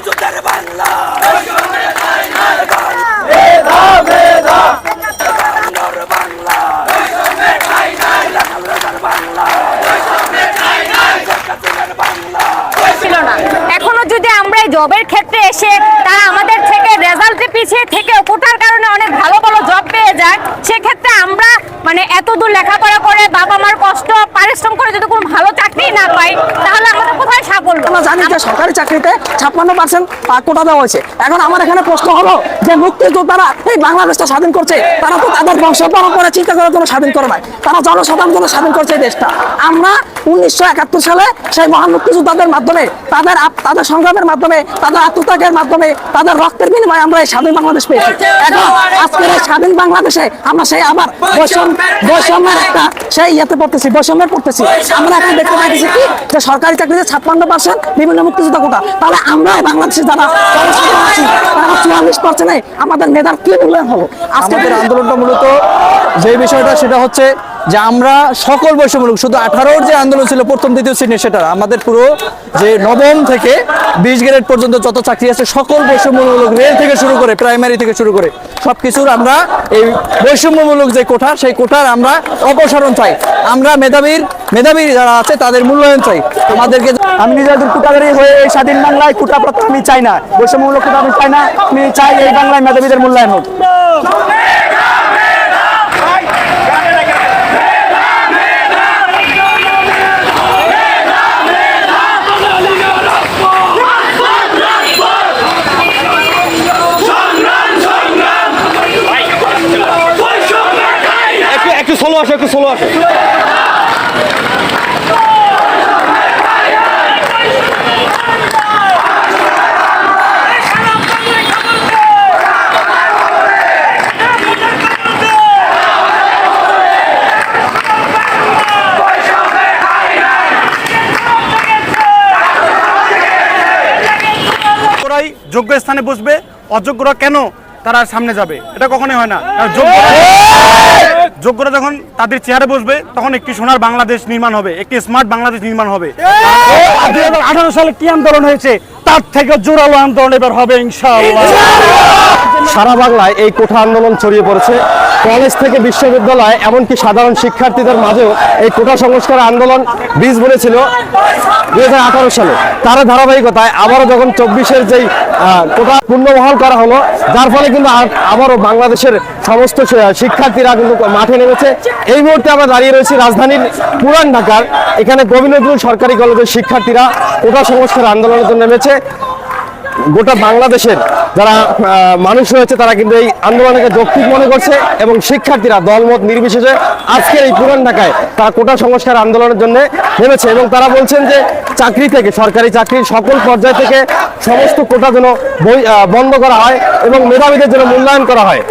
মুক্তিযোদ্ধার বাংলা। এখনও যদি আমরা এই জবের ক্ষেত্রে এসে তারা আমাদের থেকে রেজাল্টে পিছিয়ে থেকে কোটার কারণে অনেক ভালো ভালো জব পেয়ে যায়, সেক্ষেত্রে আমরা মানে এত দূর লেখাপড়া করে বাবা মার কষ্ট পারিশ্রম করে যদি কোনো ভালো চাকরি না পাই, তাহলে স্বাধীন করছে? তারা তো তাদের বংশ পরম্পরা চিন্তা করার জন্য স্বাধীন করে নাই। তারা জনসাধারণ জন্য স্বাধীন করছে এই দেশটা। আমরা উনিশশো একাত্তর সালে সেই মহান মুক্তিযোদ্ধাদের মাধ্যমে, তাদের তাদের সংগ্রামের মাধ্যমে, তাদের আত্মত্যাগের মাধ্যমে, তাদের রক্তের বিনিময়ে আমরা এই স্বাধীন বাংলাদেশ পেয়েছি। এখন আজকের স্বাধীন বাংলাদেশে আমরা সেই আবার বৈষম্য বৈষম্যের একটা সেই ইয়েতে পড়তেছি বৈষম্যের পড়তেছি। আমরা এখন দেখতে পাইতেছি কি? যে সরকারি চাকরিতে ছাপ্পান্ন পার্সেন্ট বিভিন্ন মুক্তিযোদ্ধা কোটা। তাহলে আমরা বাংলাদেশে যারা তারা চুয়াল্লিশ পার্সেন্টে আমাদের নেতার কি মূল্যায়ন হলো? আজকে আন্দোলনটা মূলত যে বিষয়টা সেটা হচ্ছে যে আমরা সকল বৈষম্যমূলক, শুধু আঠারোর যে আন্দোলন ছিল, প্রথম, দ্বিতীয় শ্রেণির সেটা আমাদের পুরো যে নবম থেকে বিশ গ্রেড পর্যন্ত যত চাকরি আছে, সকল বৈষম্যমূলক রেল থেকে শুরু করে প্রাইমারি থেকে শুরু করে সব কিছুর আমরা এই বৈষম্যমূলক যে কোঠা, সেই কোঠার আমরা অপসারণ চাই। আমরা মেধাবীর, মেধাবী যারা আছে, তাদের মূল্যায়ন চাই। আমাদেরকে আমি নিজেদের কুটাগারি হয়ে এই স্বাধীন বাংলায় কুটা প্রথা আমি চাই না, বৈষম্যমূলক কুটা আমি চাই না, আমি চাই এই বাংলায় মেধাবীদের মূল্যায়ন হোক। সোলো আসো একটু সোলো আসো। যোগ্য স্থানে বসবে অযোগ্যরা কেন তারা সামনে যাবে? এটা কখনোই হয় না। কারণ যোগ্যরা যখন তাদের চেয়ারে বসবে তখন একটি সোনার বাংলাদেশ নির্মাণ হবে একটি স্মার্ট বাংলাদেশ নির্মাণ হবে। দুই হাজার আঠারো সালে কি আন্দোলন হয়েছে? তার থেকে জোরালো আন্দোলন এবার হবে ইনশাআল্লাহ! সারা বাংলায় এই কোঠা আন্দোলন ছড়িয়ে পড়েছে। কলেজ থেকে বিশ্ববিদ্যালয়, এমনকি সাধারণ শিক্ষার্থীদের মাঝেও এই কোটা সংস্কার আন্দোলন বীজ বলেছিল দুই হাজার আঠারো সালে। তার ধারাবাহিকতায় আবারও যখন চব্বিশের যেই কোটা পূর্ণবহাল করা হলো, যার ফলে কিন্তু আবারও বাংলাদেশের সমস্ত শিক্ষার্থীরা কিন্তু মাঠে নেমেছে। এই মুহূর্তে আমরা দাঁড়িয়ে রয়েছি রাজধানীর পুরান ঢাকার। এখানে গোবিন্দ সরকারি কলেজের শিক্ষার্থীরা কোটা সংস্কার আন্দোলনের জন্য নেমেছে। গোটা বাংলাদেশের যারা মানুষ রয়েছে, তারা কিন্তু এই আন্দোলনকে যৌক্তিক মনে করছে এবং শিক্ষার্থীরা দলমত নির্বিশেষে আজকের এই পুরান ঢাকায় তারা কোটা সংস্কার আন্দোলনের জন্য নেমেছে এবং তারা বলছেন যে চাকরি থেকে, সরকারি চাকরির সকল পর্যায় থেকে সমস্ত কোটা যেন বন্ধ করা হয় এবং মেধাবীদের যেন মূল্যায়ন করা হয়।